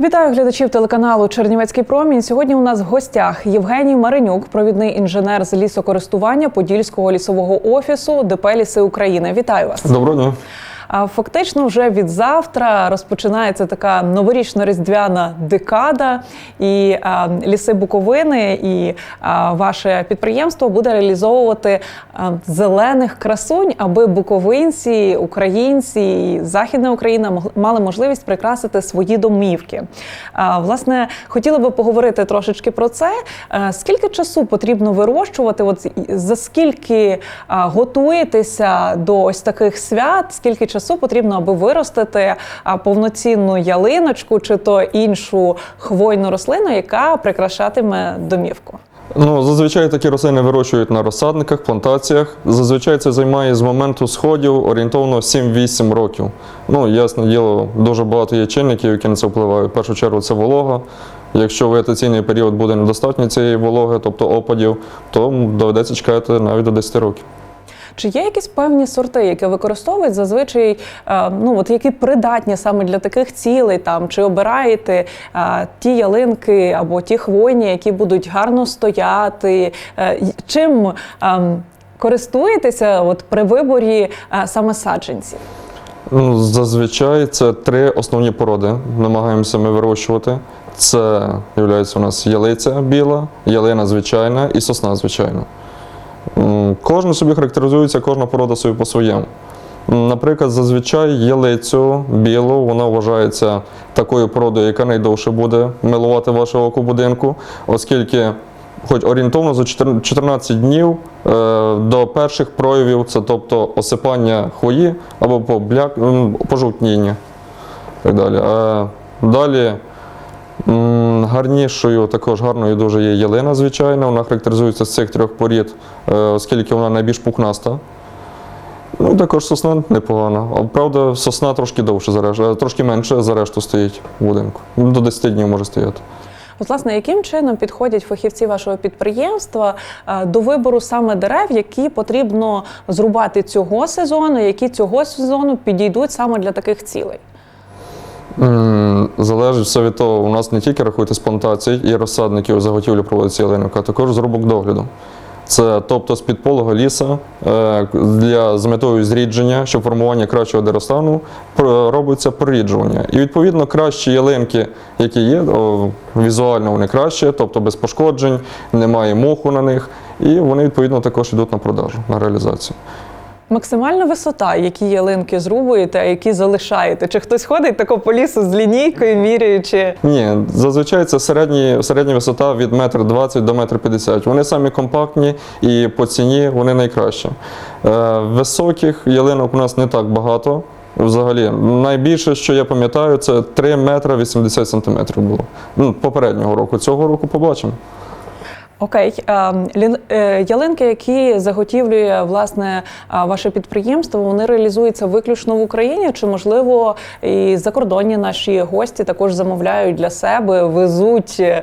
Вітаю глядачів телеканалу Чернівецький промінь. Сьогодні у нас в гостях Євгеній Маринюк, провідний інженер з лісокористування Подільського лісового офісу ДП Ліси України. Вітаю вас. Доброго дня. Фактично, вже від завтра розпочинається така новорічно-різдвяна декада, і ліси Буковини і ваше підприємство буде реалізовувати зелених красунь, аби буковинці, українці Західна Україна мали можливість прикрасити свої домівки. Власне, хотіла би поговорити трошечки про це. Е, Скільки часу потрібно вирощувати? От за скільки готуєтеся до ось таких свят? Скільки часу потрібно, аби виростити повноцінну ялиночку чи то іншу хвойну рослину, яка прикрашатиме домівку? Ну, зазвичай такі рослини вирощують на розсадниках, плантаціях. Зазвичай це займає з моменту сходів орієнтовно 7-8 років. Ну, ясне діло, дуже багато є чинників, які на це впливають. В першу чергу це волога. Якщо вегетаційний період буде недостатньо цієї вологи, тобто опадів, то доведеться чекати навіть до 10 років. Чи є якісь певні сорти, які використовують зазвичай, е, ну от які придатні саме для таких цілей, там чи обираєте е, ті ялинки або ті хвойні, які будуть гарно стояти? Е, Чим ем, користуєтеся от при виборі саме саджанців? Ну, зазвичай це три основні породи. Намагаємося ми вирощувати. Це є у нас ялиця біла, ялина звичайна і сосна звичайна. М, Кожна собі характеризується, кожна порода собі по-своєму. Наприклад, зазвичай ялицю білу вона вважається такою породою, яка найдовше буде милувати ваше око будинку, оскільки хоч орієнтовно за 14 14 днів е, до перших проявів, це тобто осипання хвої або побляк, пожовтніння. Так далі. Е, далі гарнішою, також гарною дуже є ялина, звичайно. Вона характеризується з цих трьох порід, е, оскільки вона найбільш пухнаста. Ну, також сосна непогана. А, Правда, сосна трошки довше за е, трошки менше за решту стоїть в будинку. До 10 днів може стояти. От, власне, яким чином підходять фахівці вашого підприємства е, до вибору саме дерев, які потрібно зрубати цього сезону, які цього сезону підійдуть саме для таких цілей? М, Залежить все від того, у нас не тільки рахуйте з плантацій і розсадників заготівлі проводиться ялинок, а також зрубок догляду. Це тобто з підполого ліса е, для з метою зрідження, щоб формування кращого деревостану робиться проріджування. І відповідно кращі ялинки, які є, візуально вони краще, тобто без пошкоджень, немає моху на них, і вони відповідно також йдуть на продажу, на реалізацію. Максимальна висота, які ялинки зрубуєте, а які залишаєте? Чи хтось ходить тако по лісу з лінійкою, міряючи? Ні, зазвичай це середні, середня висота від 1,20 до 1,50 м. Вони самі компактні і по ціні вони найкращі. Е, високих ялинок у нас не так багато. Взагалі, найбільше, що я пам'ятаю, це 3 метри 80 сантиметрів було. Ну, попереднього року. Цього року побачимо. Окей, е, е, ялинки, які заготівлює власне е, ваше підприємство, вони реалізуються виключно в Україні, чи можливо і закордонні наші гості також замовляють для себе, везуть е,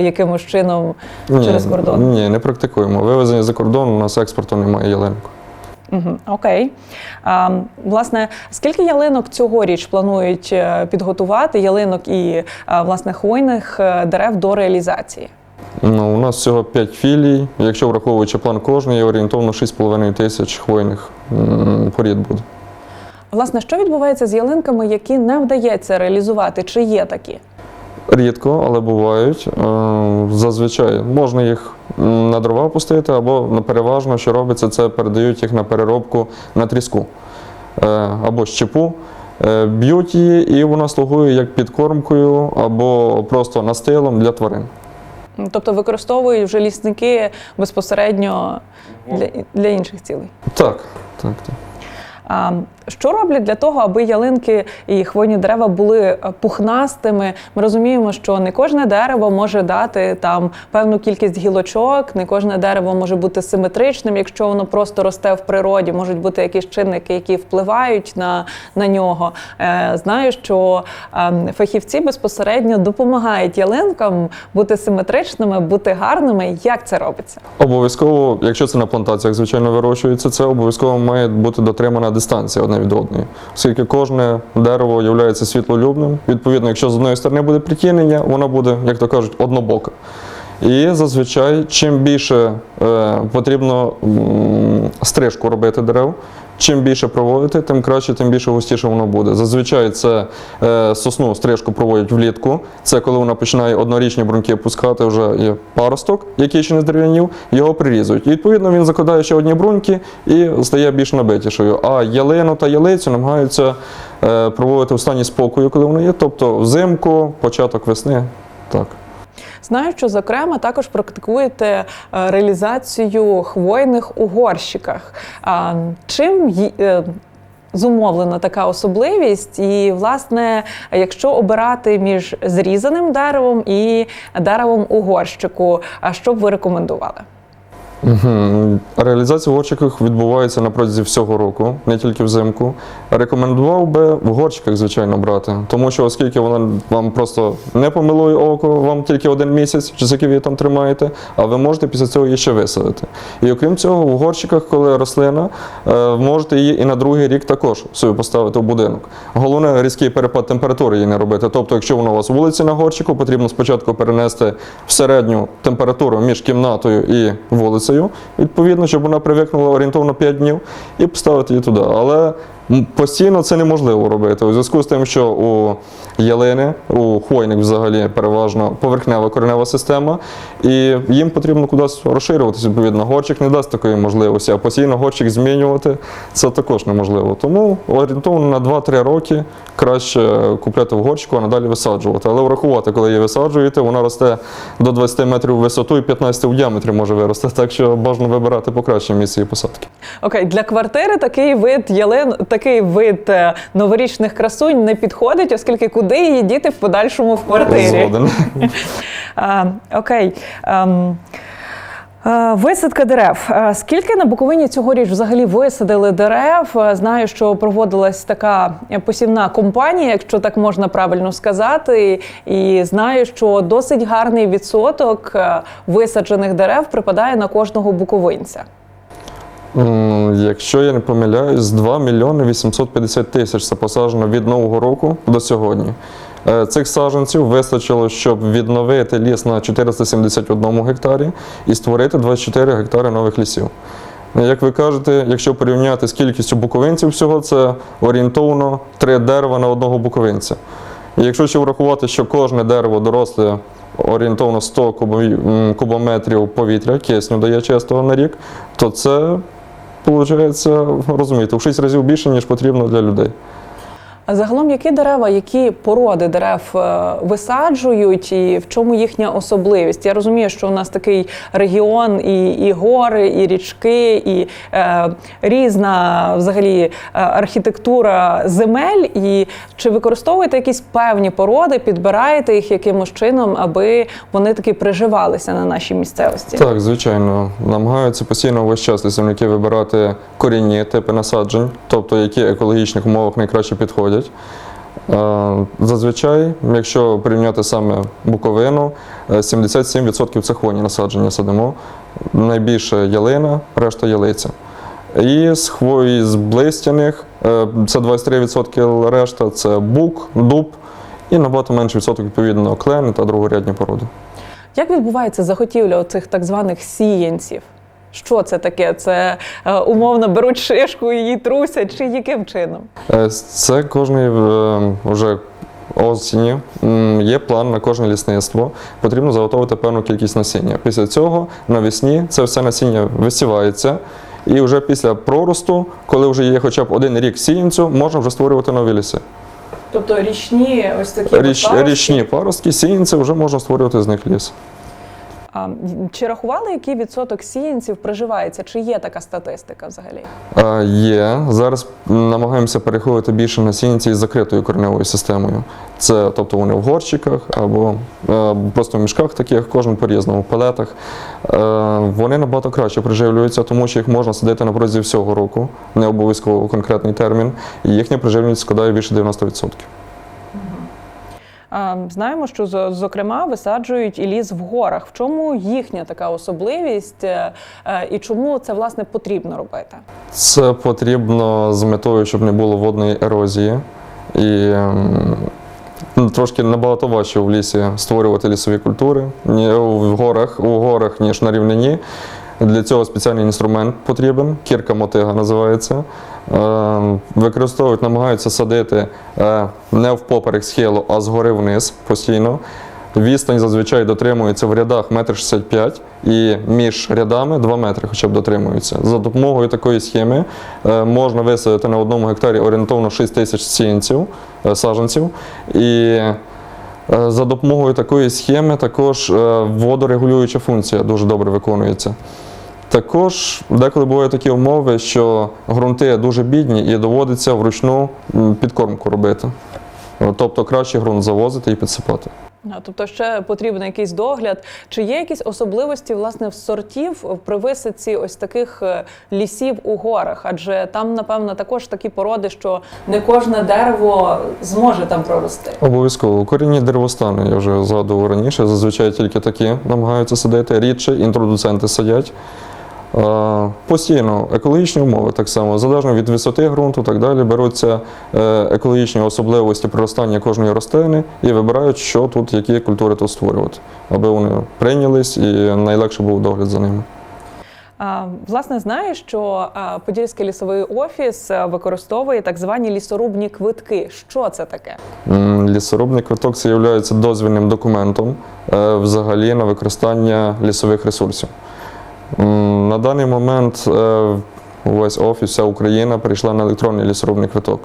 якимось чином через кордон? Ні, не практикуємо. Вивезення за кордон у нас експорту немає ялинку. Угу, окей. А, власне, скільки ялинок цьогоріч планують підготувати ялинок і власне хвойних дерев до реалізації? Ну, у нас всього 5 філій. Якщо враховуючи план кожної, орієнтовно 6,5 тисяч хвойних порід буде. Власне, що відбувається з ялинками, які не вдається реалізувати? Чи є такі? Рідко, але бувають. Е, Зазвичай можна їх на дрова пустити, або переважно, що робиться, це передають їх на переробку на тріску Е, або щепу. Е, Б'ють її, і вона слугує як підкормкою або просто настилом для тварин. Тобто використовують вже лісники безпосередньо для, для інших цілей. Так, так, так. А, що роблять для того, аби ялинки і хвойні дерева були е, пухнастими? Ми розуміємо, що не кожне дерево може дати там певну кількість гілочок, не кожне дерево може бути симетричним, якщо воно просто росте в природі. Можуть бути якісь чинники, які впливають на, на нього. Е, знаю, що е, фахівці безпосередньо допомагають ялинкам бути симетричними, бути гарними. Як це робиться? Обов'язково, якщо це на плантаціях, звичайно, вирощується, це обов'язково має бути дотримана дистанція від одної. Оскільки кожне дерево є світлолюбним, відповідно, якщо з одної сторони буде притінення, воно буде, як то кажуть, однобока. І зазвичай, чим більше е, потрібно м, стрижку робити дерев, чим більше проводити, тим краще, тим більше густіше воно буде. Зазвичай це е, сосну стрижку проводять влітку. Це коли вона починає однорічні бруньки пускати, вже є паросток, який ще не здерев'янів, його прирізують. І відповідно він закладає ще одні бруньки і стає більш набитішою. А ялину та ялицю намагаються е, проводити в стані спокою, коли воно є, тобто взимку, початок весни. Так. Знаю, що зокрема також практикуєте е, реалізацію хвойних у горщиках. Чим е, зумовлена така особливість? І, власне, якщо обирати між зрізаним деревом і деревом у горщику, що б ви рекомендували? Реалізація в горщиках відбувається на протязі всього року, не тільки взимку. Рекомендував би в горщиках, звичайно, брати, тому що оскільки вона вам просто не помилує око, вам тільки один місяць, чи скільки ви там тримаєте, а ви можете після цього її ще висадити. І окрім цього, в горщиках, коли рослина, е, можете її і на другий рік також собі поставити в будинок. Головне різкий перепад температури її не робити. Тобто, якщо вона у вас вулиці на горщику, потрібно спочатку перенести в середню температуру між кімнатою і вулицею, відповідно, щоб вона привикнула орієнтовно 5 днів, і поставити її туди. Але постійно це неможливо робити. У зв'язку з тим, що у ялини, у хвойних взагалі переважно поверхнева коренева система, і їм потрібно кудись розширюватися. Відповідно, горщик не дасть такої можливості, а постійно горщик змінювати це також неможливо. Тому орієнтовно на 2-3 роки краще купляти в горщику, а надалі висаджувати. Але врахувати, коли її висаджуєте, вона росте до 20 метрів в висоту і 15 в діаметрі може вирости. Так що бажано вибирати покраще місце її посадки. Окей, для квартири такий вид ялин, такий вид е, новорічних красунь не підходить, оскільки куди її діти в подальшому в квартирі. А, окей. Ем, е, Висадка дерев. Е, Скільки на Буковині цьогоріч взагалі висадили дерев? Знаю, що проводилась така посівна компанія, якщо так можна правильно сказати. І знаю, що досить гарний відсоток висаджених дерев припадає на кожного буковинця. Якщо я не помиляюсь, 2 мільйони 850 тисяч це посаджено від Нового року до сьогодні. Е, Цих саджанців вистачило, щоб відновити ліс на 471 гектарі і створити 24 гектари нових лісів. Як ви кажете, якщо порівняти з кількістю буковинців всього, це орієнтовно 3 дерева на одного буковинця. Якщо ще врахувати, що кожне дерево доросле орієнтовно 100 кубометрів повітря, кисню дає чистого на рік, то це виходить, розумієте, в 6 разів більше, ніж потрібно для людей. А загалом, які дерева, які породи дерев е, висаджують, і в чому їхня особливість? Я розумію, що у нас такий регіон, і, і гори, і річки, і е, різна взагалі е, архітектура земель. І чи використовуєте якісь певні породи, підбираєте їх якимось чином, аби вони таки приживалися на нашій місцевості? Так, звичайно, намагаються постійно весь час лісівники вибирати корінні типи насаджень, тобто які екологічних умовах найкраще підходять. Е, Зазвичай, якщо порівняти саме Буковину, е, 77% це хвойні насадження садимо. Найбільше ялина, решта ялиця. І з хвої з блистяних е, це 23% решта, це бук, дуб і набагато менший відсоток, відповідно, клени та другорядні породи. Як відбувається заготівля оцих так званих сіянців? Що це таке? Це е, умовно беруть шишку і її трусять, чи яким чином? Е, Це кожної е, вже осені є план на кожне лісництво. Потрібно заготовити певну кількість насіння. Після цього навесні це все насіння висівається. І вже після проросту, коли вже є хоча б один рік сіянцю, можна вже створювати нові ліси. Тобто річні ось такі Річ, паростки. річні паростки, сіянці вже можна створювати з них ліс. Чи рахували, який відсоток сіянців приживається? Чи є така статистика взагалі? Є. Зараз намагаємося переходити більше на сіянці із закритою кореневою системою. Це тобто вони в горщиках або просто в мішках таких, кожен по-різному, в палетах. Вони набагато краще приживлюються, тому що їх можна садити на протязі всього року, не обов'язково конкретний термін, і їхня приживленість складає більше 90%. Знаємо, що зокрема висаджують і ліс в горах. В чому їхня така особливість е, е, і чому це власне потрібно робити? Це потрібно з метою, щоб не було водної ерозії. І трошки набагато важче в лісі створювати лісові культури ні в горах, у горах, ніж на рівнині. Для цього спеціальний інструмент потрібен, кірка мотига називається. Е, Використовують, намагаються садити е, не впоперек схилу, а згори вниз постійно. Відстань зазвичай дотримується в рядах 1,65 м і між рядами 2 метри хоча б дотримуються. За допомогою такої схеми е, можна висадити на одному гектарі орієнтовно 6 тисяч сіянців, е, саджанців. І за допомогою такої схеми також водорегулююча функція дуже добре виконується. Також деколи бувають такі умови, що ґрунти дуже бідні і доводиться вручну підкормку робити. Е, Тобто краще ґрунт завозити і підсипати. А, Тобто ще потрібен якийсь догляд. Чи є якісь особливості власне в сортів при висадці ось таких е, лісів у горах? Адже там, напевно, також такі породи, що не кожне дерево зможе там прорости. Обов'язково. Корінні деревостани, я вже згадував раніше, зазвичай тільки такі намагаються садити. Рідше інтродуценти садять. Е, Постійно екологічні умови так само, залежно від висоти ґрунту, так далі, беруться е, екологічні особливості проростання кожної рослини і вибирають, що тут, які культури тут створювати, аби вони прийнялись і найлегше був догляд за ними. Власне, знаю, що Подільський лісовий офіс використовує так звані лісорубні квитки. Що це таке? Лісорубний квиток це є дозвільним документом е, взагалі на використання лісових ресурсів. На даний момент увесь офіс, вся Україна перейшла на електронний лісорубний квиток.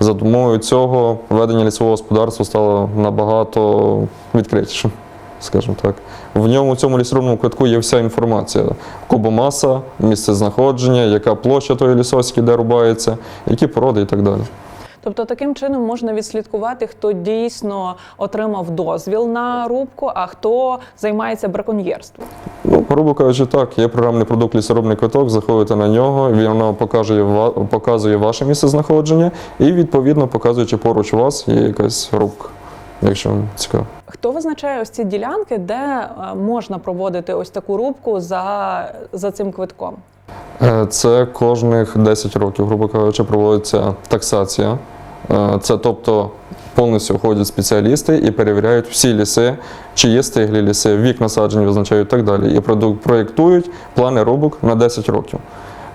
За допомогою цього ведення лісового господарства стало набагато відкритішим, скажімо так. В ньому в цьому лісорубному квитку є вся інформація: кубомаса, місце знаходження, яка площа тої лісосіки, де рубається, які породи і так далі. Тобто таким чином можна відслідкувати, хто дійсно отримав дозвіл на рубку, а хто займається браконьєрством. Ну, грубо кажучи, так, є програмний продукт лісорубний квиток, заходите на нього, він показує, показує ваше місце знаходження і, відповідно, показує, чи поруч вас є якась рубка, якщо вам цікаво. Хто визначає ось ці ділянки, де е, можна проводити ось таку рубку за, за цим квитком? Е, Це кожних 10 років, грубо кажучи, проводиться таксація. Е, Це тобто повністю ходять спеціалісти і перевіряють всі ліси, чи є стиглі ліси, вік насаджень визначають і так далі. І проєктують плани рубок на 10 років.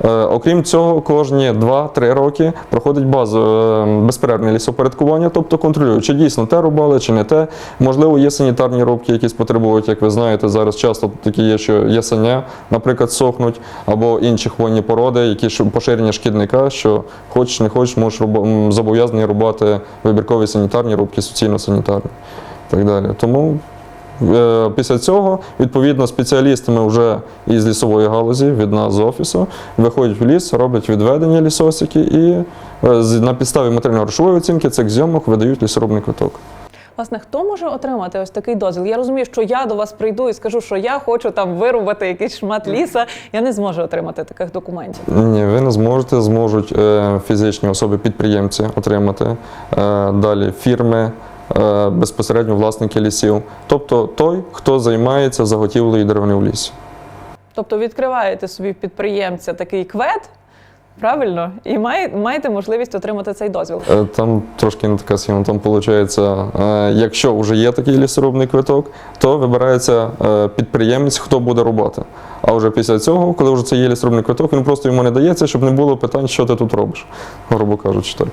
Е, Окрім цього, кожні 2-3 роки проходить базу е, безперервне лісопорядкування, тобто контролюють, чи дійсно те рубали, чи не те. Можливо, є санітарні рубки, якісь потребують, як ви знаєте, зараз часто такі є, що ясеня, наприклад, сохнуть, або інші хвойні породи, які поширення шкідника, що хочеш не хочеш, можеш зобов'язаний рубати вибіркові санітарні рубки, суцільно-санітарні і так далі. Тому Після цього, відповідно, спеціалістами вже із лісової галузі від нас з офісу виходять в ліс, роблять відведення лісосіки і е, на підставі матеріально-грошової оцінки цих зйомок видають лісорубний квиток. Власне, хто може отримати ось такий дозвіл? Я розумію, що я до вас прийду і скажу, що я хочу там вирубати якийсь шмат ліса. Я не зможу отримати таких документів. Ні, ви не зможете, зможуть е, фізичні особи-підприємці отримати, е, далі фірми, е, безпосередньо власники лісів, тобто той, хто займається заготівлею деревини в лісі. Тобто відкриваєте собі підприємця такий квет, правильно, і маєте можливість отримати цей дозвіл. Е, Там трошки не така схема. Там виходить, якщо вже є такий лісорубний квиток, то вибирається е, підприємець, хто буде рубати. А вже після цього, коли вже це є лісорубний квиток, він просто йому не дається, щоб не було питань, що ти тут робиш, грубо кажучи, так.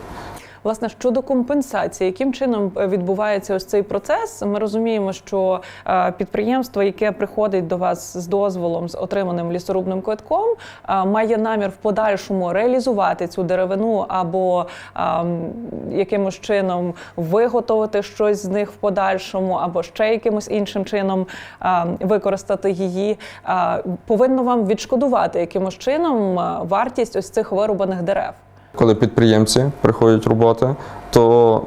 Власне, щодо компенсації, яким чином е, відбувається ось цей процес? Ми розуміємо, що е, підприємство, яке приходить до вас з дозволом, з отриманим лісорубним квитком, е, має намір в подальшому реалізувати цю деревину або якимось чином виготовити щось з них в подальшому, або ще якимось іншим чином використати її. Повинно вам відшкодувати якимось чином вартість ось цих вирубаних дерев. Коли підприємці приходять рубати, то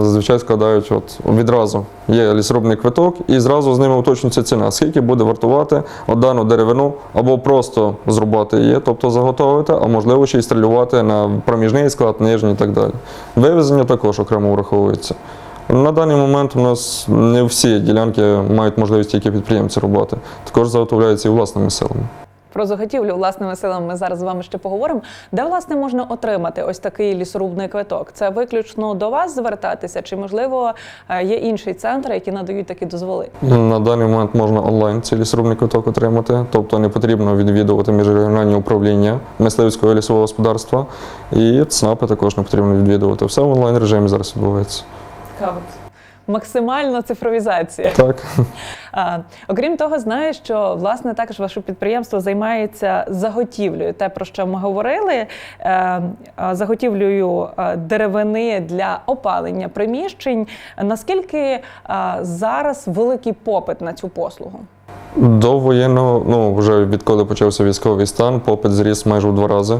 зазвичай складають от відразу є лісорубний квиток, і зразу з ними уточнюється ціна, скільки буде вартувати дану деревину, або просто зрубати її, тобто заготовити, а можливо ще й стрілювати на проміжний склад, нижній і так далі. Вивезення також окремо враховується. На даний момент у нас не всі ділянки мають можливість тільки підприємці роботи. Також заготовляються і власними силами. Про заготівлю власними силами ми зараз з вами ще поговоримо. Де власне можна отримати ось такий лісорубний квиток? Це виключно до вас звертатися, чи можливо е, є інший центр, які надають такі дозволи? На даний момент можна онлайн цей лісорубний квиток отримати, тобто не потрібно відвідувати міжрегіональні управління мисливського і лісового господарства. І ЦНАПи також не потрібно відвідувати. Все в онлайн режимі зараз відбувається. Максимальна цифровізація. Так. А, окрім того, знаю, що власне також ваше підприємство займається заготівлею. Те, про що ми говорили, е, заготівлею е, деревини для опалення приміщень. Наскільки е, зараз великий попит на цю послугу? До воєнного, ну вже відколи почався військовий стан, попит зріс майже в два рази.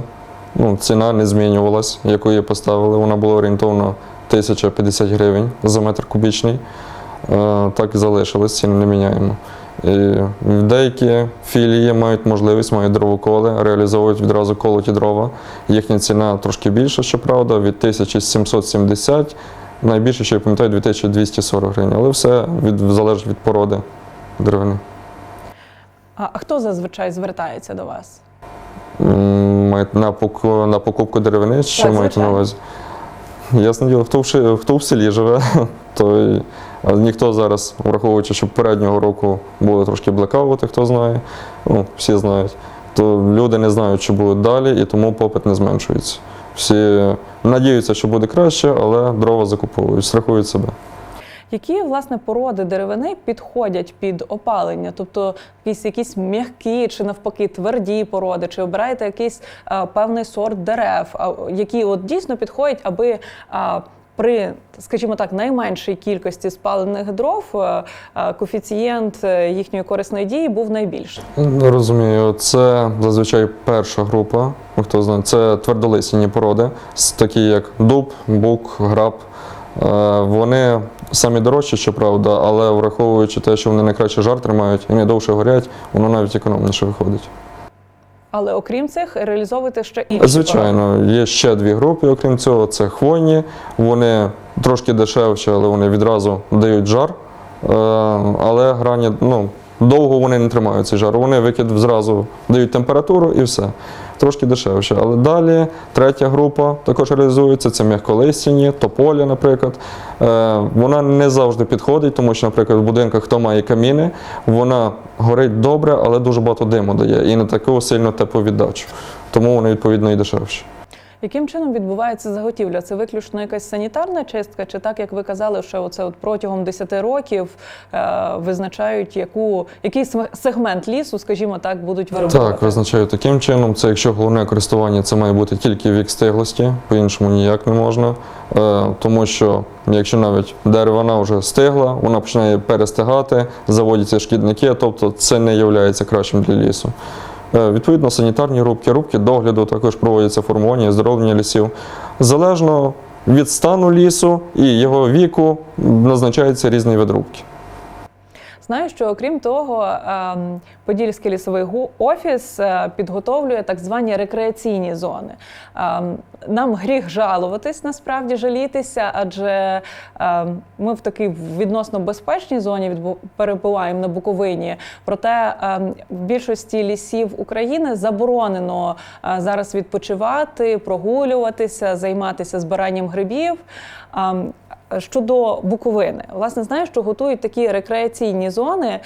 Ну, ціна не змінювалась, яку її поставили. Вона була орієнтовно 1050 гривень за метр кубічний. Е, Так і залишилось, ціни не міняємо. І деякі філії мають можливість, мають дровоколи, реалізовують відразу колоті дрова. Їхня ціна трошки більша, щоправда, від 1770, найбільше, що я пам'ятаю, 2240 гривень. Але все від, залежить від породи деревини. А, хто зазвичай звертається до вас? М, маєте На, покупку деревини, що маєте на увазі? Ясне діло, хто в, ши- хто в селі живе, той ніхто зараз, враховуючи, що переднього року були трошки блекаути, хто знає, ну, всі знають, то люди не знають, що буде далі, і тому попит не зменшується. Всі надіються, що буде краще, але дрова закуповують, страхують себе. Які власне породи деревини підходять під опалення? Тобто якісь якісь м'які чи навпаки тверді породи, чи обираєте якийсь а, певний сорт дерев, а, які от дійсно підходять, аби а, при, скажімо так, найменшій кількості спалених дров а, коефіцієнт е, їхньої корисної дії був найбільший. Ну, Розумію, це зазвичай перша група. Хто знає, це твердолисінні породи, такі як дуб, бук, граб. Е, Вони самі дорожчі, щоправда, але враховуючи те, що вони найкраще жар тримають і довше горять, воно навіть економніше виходить. Але окрім цих, реалізовуєте ще інші. Звичайно, є ще дві групи, окрім цього, це хвойні. Вони трошки дешевші, але вони відразу дають жар. Е, Але грані, ну, довго вони не тримають цей жар. Вони викид зразу дають температуру і все. Трошки дешевше. Але далі третя група також реалізується, це м'яколистяні, тополя, наприклад. Е, Вона не завжди підходить, тому що, наприклад, в будинках, хто має каміни, вона горить добре, але дуже багато диму дає і не таку сильну тепловіддачу. Тому вона відповідно і дешевші. Яким чином відбувається заготівля? Це виключно якась санітарна чистка, чи так як ви казали, що оце от протягом 10 років е, визначають, яку який сегмент лісу, скажімо так, будуть виробляти? Так, визначаю таким чином. Це якщо головне користування, це має бути тільки вік стиглості, по-іншому ніяк не можна. Е, тому що якщо навіть деревина вже стигла, вона починає перестигати, заводяться шкідники, тобто це не є кращим для лісу. Е, Відповідно, санітарні рубки, рубки догляду також проводяться формування і оздоровлення лісів. Залежно від стану лісу і його віку назначаються різні вид рубки. Знаю, що окрім того, ем, Подільський лісовий офіс е, підготовлює так звані рекреаційні зони. Ем, Нам гріх жалуватись, насправді жалітися, адже ем, ми в такій відносно безпечній зоні перебуваємо на Буковині. Проте в більшості лісів України заборонено е, зараз відпочивати, прогулюватися, займатися збиранням грибів. Щодо Буковини, власне, знаю, що готують такі рекреаційні зони.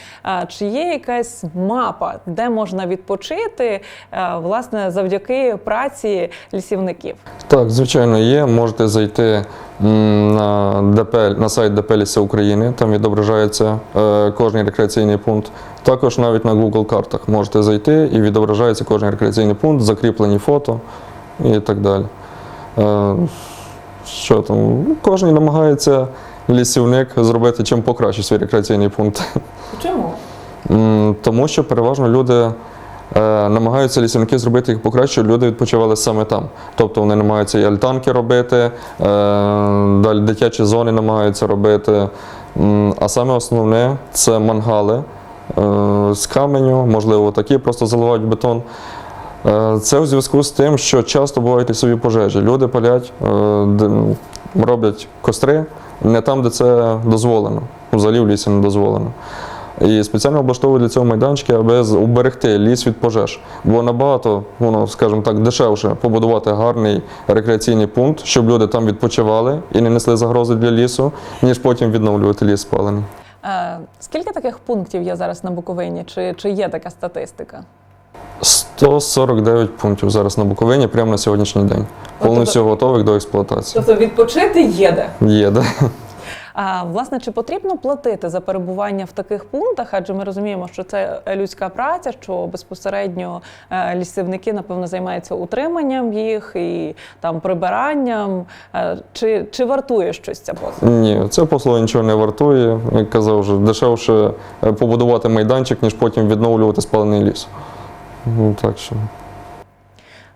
Чи є якась мапа, де можна відпочити, е, власне, завдяки праці лісівників? Так, звичайно, є. Можете зайти на ДП, на сайт ДП Ліси України, там відображається е, кожний рекреаційний пункт. Також навіть на Google картах можете зайти і відображається кожен рекреаційний пункт, закріплені фото і так далі. Що там? Кожен намагається лісівник зробити чим покраще свій рекреаційний пункт. Чому? Тому що переважно люди е, намагаються лісівники зробити їх покраще, щоб люди відпочивали саме там. Тобто вони намагаються і альтанки робити, е, далі дитячі зони намагаються робити. А саме основне це мангали е, з каменю, можливо, такі просто заливають бетон. Е, Це у зв'язку з тим, що часто бувають лісові пожежі. Люди палять, е, роблять костри, не там, де це дозволено. Взагалі в лісі не дозволено. І спеціально облаштовують для цього майданчики, аби уберегти ліс від пожеж. Бо набагато, воно, скажімо так, дешевше побудувати гарний рекреаційний пункт, щоб люди там відпочивали і не несли загрози для лісу, ніж потім відновлювати ліс спалений. Е, Скільки таких пунктів є зараз на Буковині? Чи, чи є така статистика? 149 пунктів зараз на Буковині прямо на сьогоднішній день. Повністю готових до експлуатації. Тобто відпочити є де. Є, да? А власне, чи потрібно платити за перебування в таких пунктах? Адже ми розуміємо, що це людська праця, що безпосередньо е, лісівники, напевно, займаються утриманням їх і там прибиранням. Е, Чи, чи вартує щось ця послуга? Ні, це послуга нічого не вартує. Як казав вже, дешевше е, побудувати майданчик, ніж потім відновлювати спалений ліс. Ну, так що.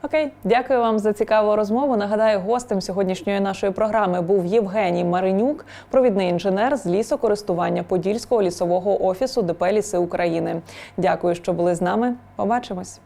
Окей, дякую вам за цікаву розмову. Нагадаю, гостем сьогоднішньої нашої програми був Євгеній Маринюк, провідний інженер з лісокористування Подільського лісового офісу ДП Ліси України. Дякую, що були з нами. Побачимось.